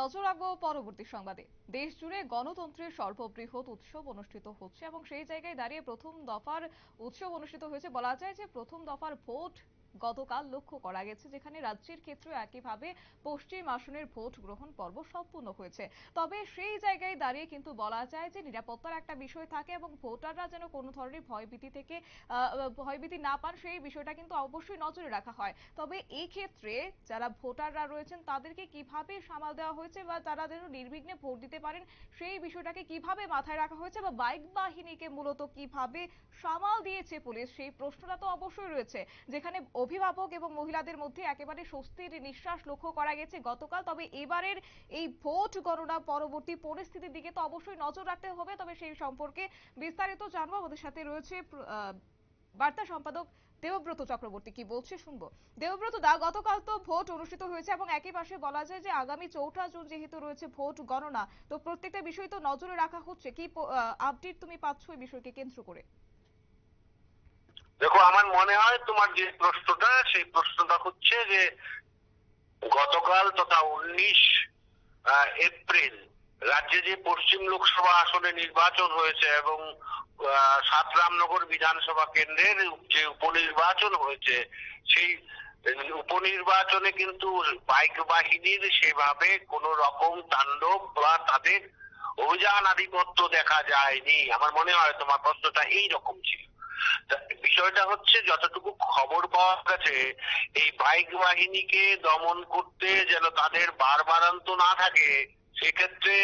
নজর রাখব পরবর্তী সংবাদে। দেশ জুড়ে গণতন্ত্রের সর্ববৃহৎ উৎসব অনুষ্ঠিত হচ্ছে এবং সেই জায়গায় দাঁড়িয়ে প্রথম দফার উৎসব অনুষ্ঠিত হয়েছে। বলা যায় যে প্রথম দফার ভোট গতকাল লক্ষ্য করা গেছে যেখানে রাজ্যের ক্ষেত্রে একইভাবে পশ্চিম আসনের ভোট গ্রহণ পর্ব সম্পূর্ণ হয়েছে। তবে সেই জায়গায় দাঁড়িয়ে কিন্তু বলা যায় যে নিরাপত্তার একটা বিষয় থাকে এবং ভোটাররা যেন কোনো ধরনের ভয়ভীতি থেকে ভয়ভীতি না পান সেই বিষয়টা কিন্তু অবশ্যই নজরে রাখা হয়। তবে এই ক্ষেত্রে যারা ভোটাররা রয়েছেন তাদেরকে কীভাবে সামাল দেওয়া হয়েছে বা তারা যেন নির্বিঘ্নে ভোট দিতে পারেন সেই বিষয়টাকে কীভাবে মাথায় রাখা হয়েছে বা বাইক বাহিনীকে মূলত কীভাবে সামাল দিয়েছে পুলিশ সেই প্রশ্নটা তো অবশ্যই রয়েছে। যেখানে অভিভাবক এবং মহিলাদের মধ্যে একেবারে স্বস্তির নিঃশ্বাস লক্ষ্য করা গেছে গতকাল। তবে এবারের এই ভোট গণনা পরবর্তী পরিস্থিতির দিকে তো অবশ্যই নজর রাখতে হবে। তবে সেই সম্পর্কে বিস্তারিত জানব। আমাদের সাথে রয়েছে বার্তা সম্পাদক দেবব্রত চক্রবর্তী। কি বলছে, শুনব? দেবব্রত দা, গতকাল তো ভোট অনুষ্ঠিত হয়েছে এবং একই পাশে বলা যায় যে আগামী চৌঠা জুন যেহেতু রয়েছে ভোট গণনা, তো প্রত্যেকটা বিষয় তো নজরে রাখা হচ্ছে। কি আপডেট তুমি পাচ্ছ এই বিষয়কে কেন্দ্র করে? দেখো, আমার মনে হয় তোমার যে প্রশ্নটা, সেই প্রশ্নটা হচ্ছে যে গতকাল তথা উনিশ এপ্রিল রাজ্যে যে পশ্চিম লোকসভা আসনে নির্বাচন হয়েছে এবং সাত রামনগর বিধানসভা কেন্দ্রের যে উপনির্বাচন হয়েছে, সেই উপনির্বাচনে কিন্তু বাইক বাহিনীর সেভাবে কোন রকম তাণ্ডব বা তাদের অভিযান আধিপত্য দেখা যায়নি। আমার মনে হয় তোমার প্রশ্নটা এই রকম ছিল। বিষয়টা হচ্ছে যতটুকু খবর পাওয়া গেছে, এই বাইক বাহিনীকে দমন করতে যেন তাদের বারবারান্ত না থাকে, সেক্ষেত্রে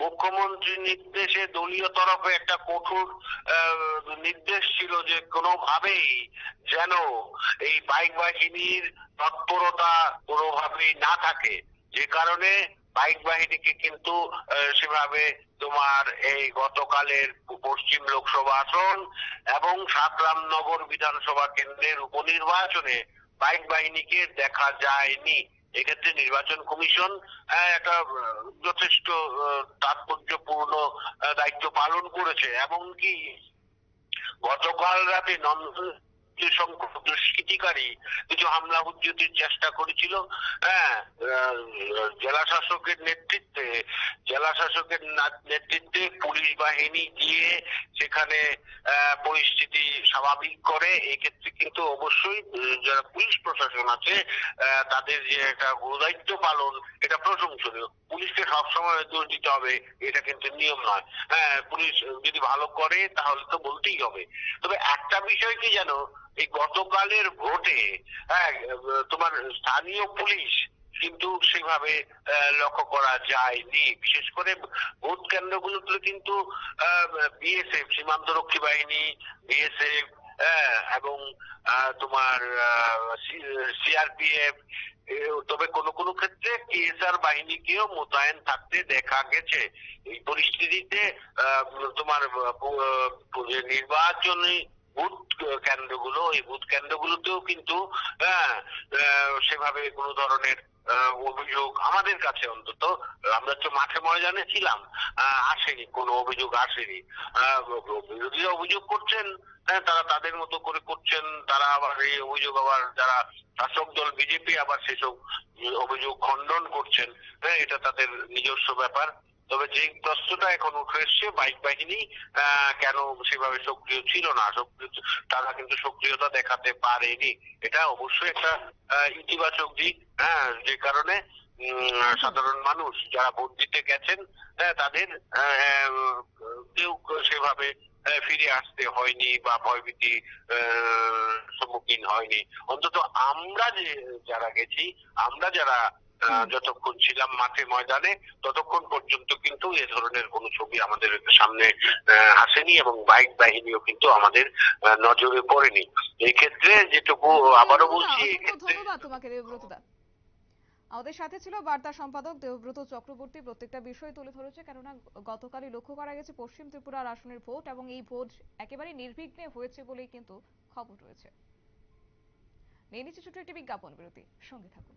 মুখ্যমন্ত্রীর নির্দেশে দলীয় তরফে একটা কঠোর নির্দেশ ছিল যে কোনোভাবেই যেন এই বাইক বাহিনীর তৎপরতা কোনোভাবেই না থাকে। যে কারণে বাইক বাহিনীকে কিন্তু সেভাবে তোমার এই গতকালের পশ্চিম লোকসভা আসন এবং সাতরামনগর বিধানসভা কেন্দ্রের উপনির্বাচনে বাইক বাহিনীকে দেখা যায়নি। এক্ষেত্রে নির্বাচন কমিশন একটা যথেষ্ট তাৎপর্যপূর্ণ দায়িত্ব পালন করেছে। এমনকি গতকাল রাতে নন্দন যে সংখ্যক দুষ্কৃতিকারী কিছু হামলা উদ্যতির চেষ্টা করেছিল। হ্যাঁ জেলা শাসকের নেতৃত্বে, জেলা শাসকের নেতৃত্বে পুলিশ বাহিনী গিয়ে সেখানে পরিস্থিতি স্বাভাবিক করে। এক্ষেত্রে কিন্তু অবশ্যই যারা পুলিশ প্রশাসন আছে তাদের যে একটা গুরুদায়িত্ব পালন এটা প্রশংসনীয় পুলিশকে সবসময় দোষ দিতে হবে এটা কিন্তু নিয়ম নয়। হ্যাঁ পুলিশ যদি ভালো করে তাহলে তো বলতেই হবে। তবে একটা বিষয় কি জানো এই গতকালের ভোটে হ্যাঁ তোমার স্থানীয় পুলিশ কিন্তু সেভাবে লক্ষ্য করা যায়নি। বিশেষ করে ভোট কেন্দ্রগুলোতে কিন্তু বিএসএফ সীমান্তরক্ষী বাহিনী বিএসএফ এবং আহ, তোমার সিআরপিএফ তবে কোনো কোনো ক্ষেত্রে কেএসআর বাহিনীকেও মোতায়েন থাকতে দেখা গেছে। এই পরিস্থিতিতে তোমার নির্বাচনী বুথ কেন্দ্রগুলো এই বুথ কেন্দ্রগুলোতেও কিন্তু হ্যাঁ, সেভাবে কোনো ধরনের অভিযোগ আমাদের কাছে অন্তত, আমরা তো মাঠে ময়দানে ছিলাম আসেনি, কোনো অভিযোগ আসেনি। বিরোধীরা অভিযোগ করছেন হ্যাঁ তারা তাদের মতো করে করছেন, তারা আবার এই অভিযোগ আবার যারা শাসক দল, বিজেপি আবার সেসব অভিযোগ খণ্ডন করছেন হ্যাঁ এটা তাদের নিজস্ব ব্যাপার। তবে যে প্রশ্নটা এখন উঠে এসছে বাইক বাহিনী কেন সেভাবে সক্রিয় ছিল না? সক্রিয় তারা কিন্তু সক্রিয়তা দেখাতে পারেনি। এটা অবশ্যই একটা ইতিবাচক দিক হ্যাঁ যে কারণে সাধারণ মানুষ যারা ভোট দিতে গেছেন হ্যাঁ, তাদের কেউ সেভাবে ফিরে আসতে হয়নি বা ভয়ভীতি সম্মুখীন হয়নি। অন্তত আমরা যে যারা গেছি আমরা যারা যতক্ষণ ছিলাম মাঠে ময়দানে ততক্ষণ পর্যন্ত কিন্তু এ ধরনের কোনো ছবি আমাদের সামনে আসেনি এবং বাইক বাহিনীও কিন্তু আমাদের নজরে পড়েনি। এই ক্ষেত্রে যেটুকু আবারও বলছি অসংখ্য এক্ষেত্রে ধন্যবাদ তোমাকে দেবব্রত দা আমাদের সাথে ছিল বার্তা সম্পাদক দেবব্রত চক্রবর্তী। প্রত্যেকটা বিষয় তুলে ধরেছে কেননা গতকালই লক্ষ্য করা গেছে পশ্চিম ত্রিপুরার আসনের ভোট এবং এই ভোট একেবারে নির্বিঘ্নে হয়েছে বলেই কিন্তু খবর রয়েছে। নিয়ে নিচ্ছে ছোট্ট একটি বিজ্ঞাপন বিরতি সঙ্গে থাকুন।